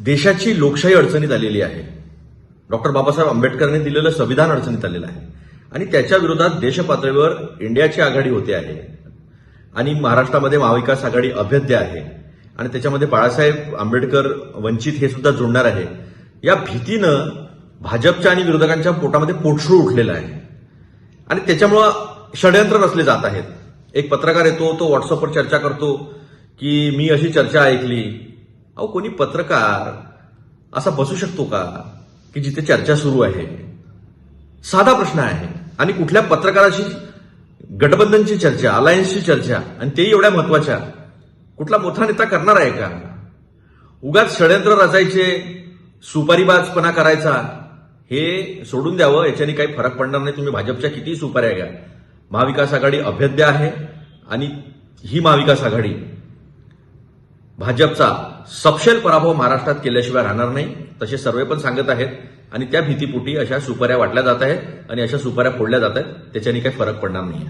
देशाची लोकशाही अडचणीत आलेली आहे. डॉक्टर बाबासाहेब आंबेडकरांनी दिलेलं संविधान अडचणीत आलेलं आहे. आणि त्याच्या विरोधात देशपातळीवर इंडियाची आघाडी होते आहे. आणि महाराष्ट्रामध्ये महाविकास आघाडी अभेद्य आहे. आणि त्याच्यामध्ये बाळासाहेब आंबेडकर वंचित हे सुद्धा जोडणार आहे. या भीतीनं भाजपच्या आणि विरोधकांच्या पोटामध्ये पोटशूळ उठलेलं आहे. आणि त्याच्यामुळं षडयंत्र रचले जात आहेत. एक पत्रकार येतो तो व्हॉट्सअपवर चर्चा करतो की मी अशी चर्चा ऐकली अहो कोणी पत्रकार असा बसू शकतो का? की जिथे चर्चा सुरू आहे? साधा प्रश्न आहे. आणि कुठल्या पत्रकाराशी गटबंधनची चर्चा अलायन्सची चर्चा आणि तेही एवढ्या महत्त्वाच्या कुठला मोठा नेता करणार आहे का? उगाच षडयंत्र रचायचे सुपारीबाजपणा करायचा हे सोडून द्यावं याच्याने काही फरक पडणार नाही. तुम्ही भाजपच्या कितीही सुपाऱ्या घ्या. महाविकास आघाडी अभेद्य आहे आणि ही महाविकास आघाडी भाजपचा सपशेल पराभव महाराष्ट्रात केल्याशिवाय राहणार नाही तसे सर्वे पण सांगत आहेत. आणि त्या भीतीपोटी अशा सुपाऱ्या वाटल्या जात आहेत आणि अशा सुपाऱ्या फोडल्या जात आहेत त्याच्याने काही फरक पडणार नाही